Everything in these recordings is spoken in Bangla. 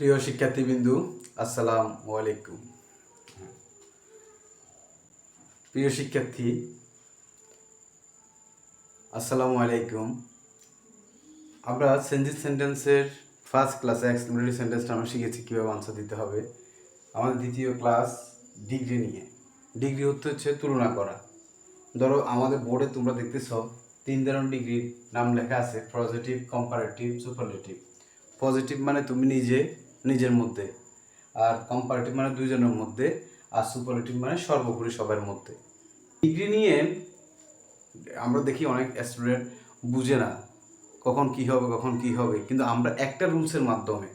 প্রিয় শিক্ষার্থীবৃন্দু, আসসালাম আলাইকুম। প্রিয় শিক্ষার্থী, আসসালামু আলাইকুম। আমরা সেন্টেন্স সেন্টেন্সের ফার্স্ট ক্লাসে এক্সপ্লেনারি সেন্টেন্সটা আমরা শিখেছি কীভাবে আনসার দিতে হবে। আমাদের দ্বিতীয় ক্লাস ডিগ্রি নিয়ে। ডিগ্রি হচ্ছে হচ্ছে তুলনা করা। ধরো আমাদের বোর্ডে তোমরা দেখতেছ, তিন ধরনের ডিগ্রির নাম লেখা আছে পজিটিভ কম্পারেটিভ সুপারলেটিভ পজিটিভ মানে তুমি নিজে নিজের মধ্যে আর কম্পারেটিভ মানে দুইজনের মধ্যে আর সুপারলেটিভ মানে সর্বোপরি সবার মধ্যে। ডিগ্রি নিয়ে আমরা দেখি অনেক স্টুডেন্ট বুঝে না কখন কি হবে, কখন কি হবে, কিন্তু আমরা একটা রুলসের মাধ্যমে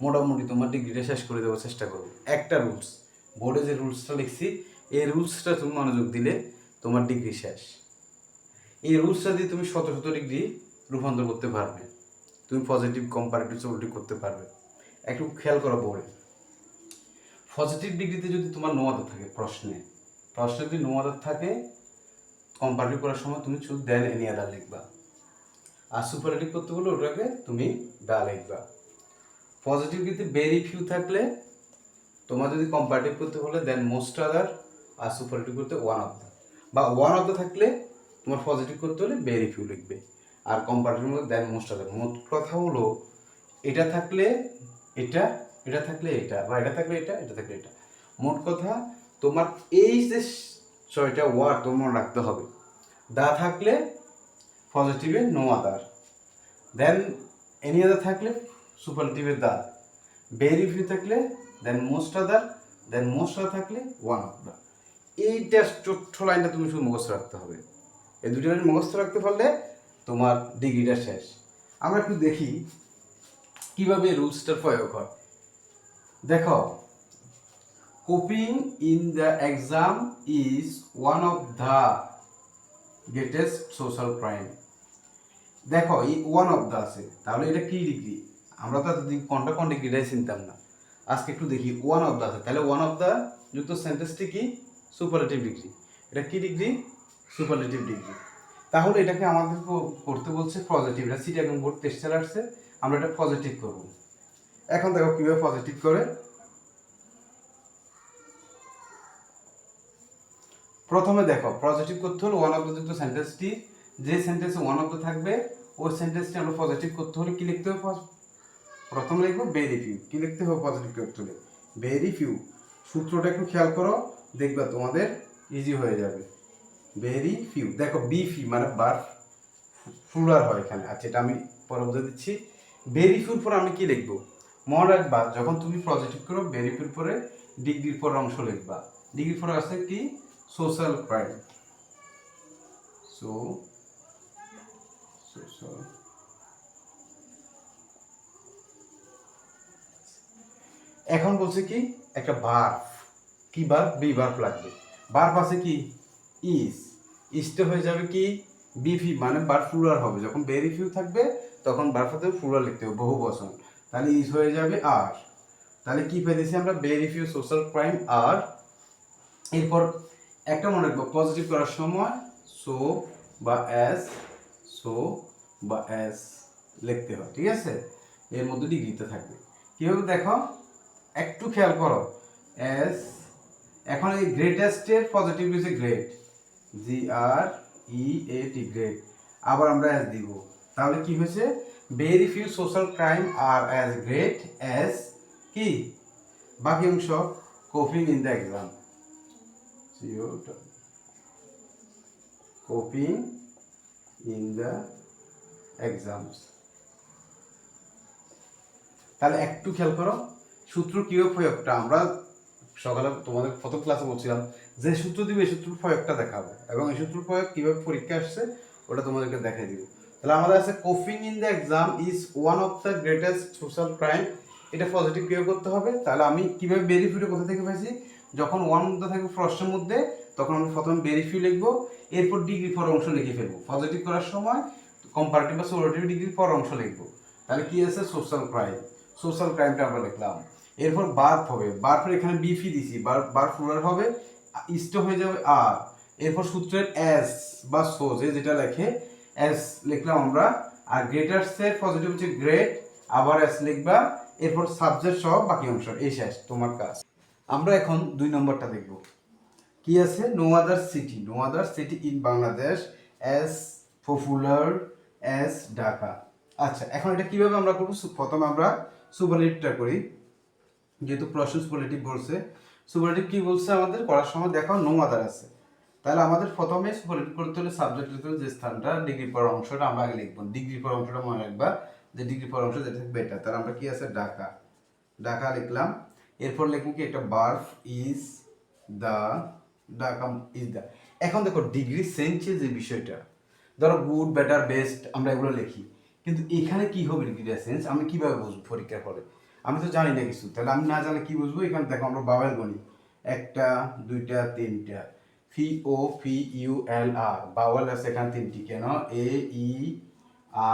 মোটামুটি তোমার ডিগ্রিটা শেষ করে দেওয়ার চেষ্টা করব। একটা রুলস বোর্ডে যে রুলসটা লিখছি, এই রুলসটা তুমি মনোযোগ দিলে তোমার ডিগ্রি শেষ। এই রুলসটা দিয়ে তুমি শত শত ডিগ্রি রূপান্তর করতে পারবে। তুমি পজিটিভ কম্পারেটিভ সলিটিভ করতে পারবে। একটু খেয়াল করো বোর্ডে পজিটিভ ডিগ্রিতে যদি তোমার নো আদার থাকে প্রশ্নে প্রশ্নে যদি নো আদার থাকে কম্পারেটিভ করার সময় তুমি শুধু দেন এনি আদার লিখবা। আর সুপারেটিভ করতে হলে ওটাকে তুমি দা লিখবা। পজিটিভ ডিগ্রিতে ভেরি ফিউ থাকলে, তোমার যদি কম্পারেটিভ করতে হলে দেন মোস্ট আদার আর সুপারেটিভ করতে ওয়ান অফ দ্য বা ওয়ান অফ দ্য থাকলে তোমার পজিটিভ করতে হলে ভেরি ফিউ লিখবে। আর কম্পারেটিভ মধ্যে দেন মোস্ট আদার মোট কথা হলো, এটা থাকলে এটা এটা থাকলে এটা, বা এটা থাকলে এটা এটা থাকলে এটা। মোট কথা, তোমার এই যে ছয়টা ওয়ার্ড তোমার রাখতে হবে। দা থাকলে পজিটিভে নো আদার দেন এনি আদার থাকলে সুপারটিভে দা। ভেরি ফিউ থাকলে than most other than most থাকলে ওয়ান অফ দা এইটা ছোট্ট লাইনটা তুমি শুধু মুখস্থ রাখতে হবে। এই দুটো লাইন মুখস্থ রাখতে পারলে তোমার ডিগ্রিটা শেষ। আমরা একটু দেখি কীভাবে রুলসটার প্রয়োগ হয়? দেখো copying in the exam is one of the greatest social crime দেখো, এই ওয়ান অফ দ্য আছে। তাহলে এটা কি ডিগ্রি আমরা তো এতদিন কোনটা কোন ডিগ্রিটাই চিনতাম না। আজকে একটু দেখি ওয়ান অফ দ্য আছে। তাহলে ওয়ান অফ দ্য যুক্ত সেন্টেন্সটি কি? সুপারলেটিভ ডিগ্রি এটা কি ডিগ্রি সুপারলেটিভ ডিগ্রি তাহলে এটাকে আমাদের করতে বলছে পজিটিভ এটা সিটি এখন বোর্ড টেস্ট চলে আসছে আমরা এটা পজিটিভ করব। এখন দেখো কীভাবে পজিটিভ করে। প্রথমে দেখো পজিটিভ করতে হলে ওয়ান অফ দ্য যুক্ত সেন্টেন্সটি যে সেন্টেন্সে ওয়ান অফ দ্য থাকবে, ওই সেন্টেন্সটি আমরা পজিটিভ করতে হলে কি লিখতে হবে? প্রথমে লিখব ভেরি ফিউ কি লিখতে হবে পজিটিভ করতে হলে? ভেরি ফিউ সূত্রটা একটু খেয়াল করো, দেখবা তোমাদের ইজি হয়ে যাবে। ভেরি ফিউ দেখো বি ফি মানে বার ফ্লুরার হয় এখানে। আচ্ছা এটা আমি পরে বুঝে দিচ্ছি। ভেরি ফিউর পর আমি কি লিখব? মনে রাখবা, যখন তুমি পজিটিভ করো ভেরি ফিউর পরে ডিগ্রির পর অংশ লিখবা। ডিগ্রির পরে আছে কি? সোশ্যাল ক্রাইম সো সোশ্যাল এখন বলছে কি? একটা বার্ফ কি বার্ফ বি বার্ফ লাগবে। বার্ফ আছে কি? ইস ইসটা হয়ে যাবে কি? বিফি মানে বার ফ্লুরার হবে। যখন ভেরি ফিউ থাকবে তখন বার্ফাতে ফ্লুরার লিখতে হবে, বহু বচন তাহলে ইস হয়ে যাবে আর। তাহলে কি পেয়েছি আমরা? Very few social crime are. এরপর একটা মনে রাখব পজিটিভ করার সময় সো বা অ্যাস সো বা অ্যাস লিখতে হয়, ঠিক আছে? এর মধ্যে ডিগ্রিতে থাকবে। কীভাবে দেখো? একটু খেয়াল করো। অ্যাস এখন এই গ্রেটেস্টের পজিটিভ হচ্ছে great G R E A T great আবার আমরা অ্যাস দিব। তাহলে কি হয়েছে? Very few social crime are as great as কি? বাকি অংশ copying in the exam copying in the exams তাহলে একটু খেয়াল করো, সূত্র কীভাবে প্রয়োগটা। আমরা সকালে তোমাদের প্রথম ক্লাসে বলছিলাম যে সূত্র দিবে এই সূত্র প্রয়োগটা দেখাবো। এবং এই সূত্র প্রয়োগ কীভাবে পরীক্ষা আসছে, ওটা তোমাদেরকে দেখাই দিব। তাহলে আমাদের আছে copying in the exam is one of the greatest social crime. এটা পজিটিভ কীভাবে করতে হবে। তাহলে আমি কীভাবে বেরিফিউটা কোথা থেকে পাইছি? যখন ওয়ান মধ্যে থাকবে প্রশ্নের মধ্যে, তখন আমি প্রথমে বেরিফিউ লিখব, এরপর ডিগ্রি পর অংশ লিখে ফেলব। পজিটিভ করার সময় কম্পারেটিভ বা সোলাটিভ ডিগ্রির পর অংশ লিখব। তাহলে কি আছে? সোশ্যাল ক্রাইম সোশ্যাল ক্রাইমটা আমরা লিখলাম এরপর বার্ফ হবে। বার্ফের এখানে বিফি দিছি। বার ফ্লোরার হবে ইষ্ট হয়ে যাবে আর এরপর সূত্রের এস বা সো যে যেটা লেখে এস লিখলাম আমরা, আর গ্রেটার্সের পজিটিভ হচ্ছে গ্রেট আবার এস লিখবা, এরপর সাবজেক্ট সহ বাকি অংশ, এই শেষ, তোমার কাজ। আমরা এখন দুই নম্বরটা দেখব। কি আছে? No other city no other city in Bangladesh as popular as Dhaka আচ্ছা এখন এটা কীভাবে আমরা করব? প্রথমে আমরা সুপারলিটিভটা করি, যেহেতু প্রশ্ন সুপারলিটিভ বলছে। সুপারলিটিভ কি বলছে আমাদের? করার সময় দেখো নো আদার আছে। তাহলে আমাদের প্রথমে সুপারলিটিভ করতে হলে সাবজেক্ট লিখতে হলে যে স্থানটা ডিগ্রি পর অংশটা আমরা আগে লিখব। ডিগ্রি পর অংশটা মনে রাখবা যে ডিগ্রি পর অংশ যেটা এটা তাহলে আমরা কি আছে? ঢাকা। ঢাকা লিখলাম। এরপর লিখব কি? একটা বার্ফ is the Dhaka is the এখন দেখো ডিগ্রি সেন্সে যে বিষয়টা, ধরো গুড বেটার বেস্ট আমরা এগুলো লিখি। কিন্তু এখানে কি হবে ডিগ্রি সেন্স আমি কীভাবে বুঝব পরীক্ষার ফলে আমি তো জানি না কিছু। তাহলে আমি না জানলে কি বুঝব? এখানে দেখো আমরা বাবেল গণি একটা, দুইটা, তিনটা। ফি ও ফি ইউ এল আর বাওয়াল আছে এখানে তিনটি, কেন? এ ই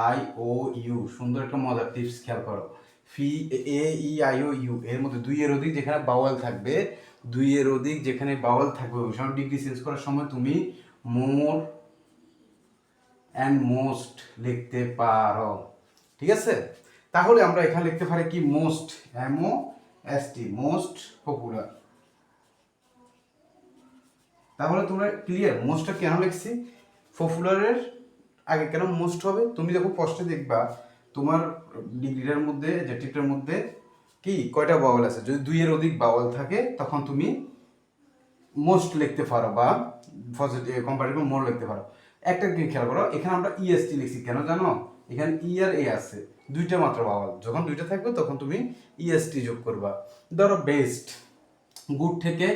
আই ও ইউ সুন্দর একটা মজার টিপস খেয়াল করো। ফি এ ই আই ও ইউ এর মধ্যে দুই এর অধিক যেখানে বাওয়াল থাকবে, দুই এর অধিক যেখানে বাওয়াল থাকবে, ওই সময় ডিগ্রি চেঞ্জ করার সময় তুমি মোর অ্যান্ড মোস্ট লিখতে পারো। ঠিক আছে? তাহলে আমরা এখানে লিখতে পারি কি? Most M O S T most popular তাহলে তোমরা ক্লিয়ার মোস্টটা কেন লিখছি? পপুলারের আগে কেন মোস্ট হবে? তুমি যখন প্রশ্নে দেখবা, তোমার ডিগ্রিটার মধ্যে জেটিটার মধ্যে কি? কয়টা বাওয়াল আছে? যদি দুইয়ের অধিক বাওয়াল থাকে, তখন তুমি মোস্ট লিখতে পারো বা কম্পারেটিভ মোর লিখতে পারো। একটা কি খেয়াল করো, এখানে আমরা ইএসটি লিখছি। কেন জানো? এখানে ই আর এ আছে। দুইটা মাত্র বাওয়াল যখন দুইটা থাকবে, তখন তুমি ইএসটি যোগ করবা। ধরো বেস্ট গুড থেকে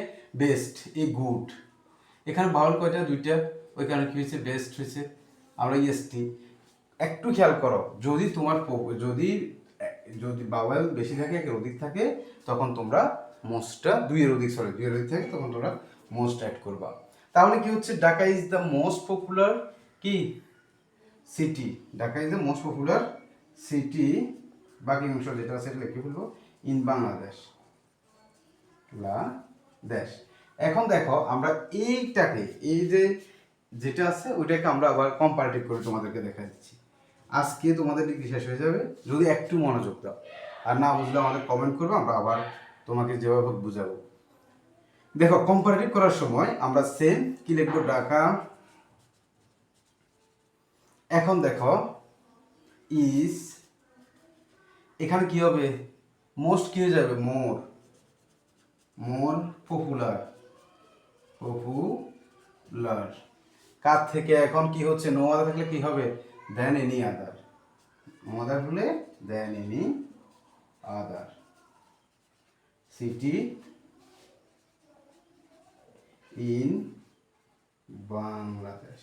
বেস্ট এ গুড এখানে বাউল কয়টা? দুইটা। ওই কারণে কি হয়েছে? বেস্ট হয়েছে। আমরা ইএসটি একটু খেয়াল করো, যদি তোমার যদি যদি বাওয়েল বেশি থাকে, একের অধিক থাকে, তখন তোমরা মোস্টটা দুইয়ের অধিক সরি দুইয়ের অধিক থাকে, তখন তোমরা মোস্ট অ্যাড করবা। তাহলে কি হচ্ছে? Dhaka is the most popular কি? City Dhaka is the most popular city বাকি অংশ যেটা আছে সেটা লিখে ফেলব। ইন বাংলাদেশ লা দেশ। এখন দেখো, আমরা এইটাকে, এই যে যেটা আছে, ওইটাকে আমরা আবার কম্পারেটিভ করে তোমাদেরকে দেখা দিচ্ছি। আজকে তোমাদের ডিগ্রি শেষ হয়ে যাবে, যদি একটু মনোযোগ দাও। আর না বুঝলে আমাদের কমেন্ট করবে, আমরা আবার তোমাকে যেভাবে হোক বুঝাবো। দেখো কম্পারেটিভ করার সময় আমরা সেম কি লিখব? ঢাকা এখন দেখো ইজ এখানে কি হবে? মোস্ট কি হয়ে যাবে? মোর মোর পপুলার পপুলার কার থেকে? এখন কি হচ্ছে? নো আদার থাকলে কি হবে? দেন এনি আদার নো আদার হলে than any other city in Bangladesh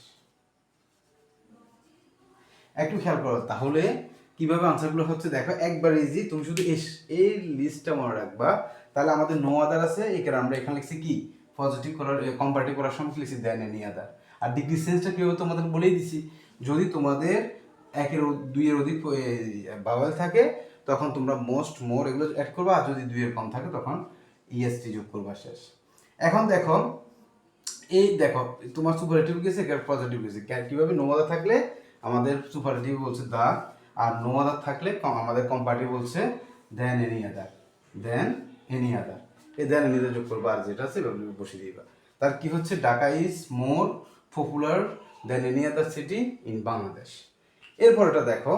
একটু খেয়াল করো, তাহলে কীভাবে আনসারগুলো হচ্ছে? দেখো, একবার ইজি তুমি শুধু এই লিস্টটা মনে রাখবা। তাহলে আমাদের নো আদার আছে এখানে আমরা এখানে লিখছি কি? পজিটিভ করার কম্পারেটিভ করার সময় লিখছি দেন এনি আদার। আর ডিগ্রি সেন্সটা কীভাবে তোমাদের বলেই দিছি, যদি তোমাদের একের দুইয়ের অধিক বাওয়াল থাকে, তখন তোমরা মোস্ট মোর এগুলো অ্যাড করবা, আর যদি দুইয়ের কম থাকে, তখন ইএসটি যোগ করবা শেষ। এখন দেখো, এই দেখো, তোমার সুপারলেটিভ গেছে পজিটিভ গেছে। কীভাবে নোমাদা থাকলে, আমাদের সুপারলেটিভ বলছে দা আর নোমাদা থাকলে আমাদের কম্পারেটিভ বলছে দেন এনি আদার দেন এনি আদার এই দেন এনি যোগ করব, আর যেটা আছে এভাবে বসিয়ে দিবা। তার কি হচ্ছে? Dhaka is more popular than any other city in Bangladesh এরপরটা দেখো,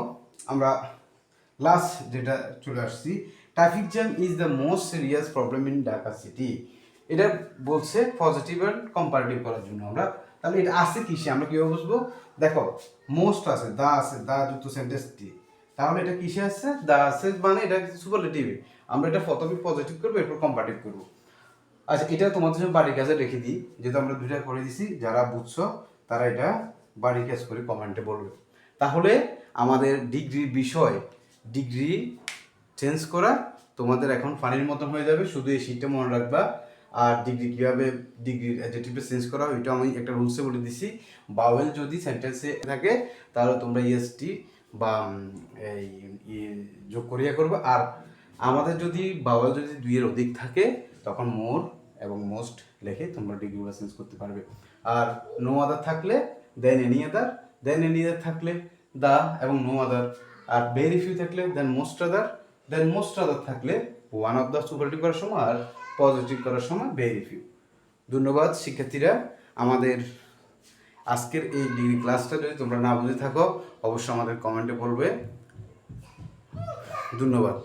আমরা লাস্ট যেটা চলে আসছি traffic jam is the most serious problem in Dhaka city এটা বলছে পজিটিভ অ্যান্ড কম্পারেটিভ করার জন্য আমরা। তাহলে এটা আছে কিসে? আমরা কীভাবে বুঝব? দেখো মোস্ট আছে, দা আছে, দা যুক্ত সেন্টেন্সটি তাহলে এটা কিসে আছে? দা আছে মানে এটা সুপারলেটিভে আমরা এটা প্রথমে পজিটিভ করব, এরপর কম্পারেটিভ করব। আচ্ছা এটা তোমাদের জন্য বাড়ির কাছে রেখে দিই, যেহেতু আমরা দুইটা করে দিছি, যারা বুঝছ, তারা এটা বাড়ির কাজ করে কমেন্টে বলবে। তাহলে আমাদের ডিগ্রির বিষয় ডিগ্রি চেঞ্জ করা তোমাদের এখন ফানির মতন হয়ে যাবে, শুধু এই শীটটা মনে রাখবা। আর ডিগ্রি কীভাবে ডিগ্রির অ্যাডজেক্টিভটা চেঞ্জ করা হয় এটা আমি একটা রুলসে বলে দিছি। বাওয়েল যদি সেন্টেন্সে থাকে, তাহলে তোমরা ইএসটি বা এই, যোগ করিয়া করবে। আর আমাদের যদি বাওয়াল যদি দুইয়ের অধিক থাকে, তখন মোর এবং মোস্ট লেখে তোমরা ডিগ্রিগুলো চেঞ্জ করতে পারবে। আর নো আদার থাকলে দেন এনি আদার দেন এনি আদার থাকলে দা এবং নো আদার আর ভেরি ফিউ থাকলে দেন মোস্ট আদার দেন মোস্ট আদার থাকলে ওয়ান অফ দা সুপারেটিভ করার সময় আর পজিটিভ করার সময় ভেরি ফিউ ধন্যবাদ শিক্ষার্থীরা, আমাদের আজকের এই ডিগ্রি ক্লাসটা যদি তোমরা না বুঝে থাকো, অবশ্যই আমাদের কমেন্টে বলবে। ধন্যবাদ।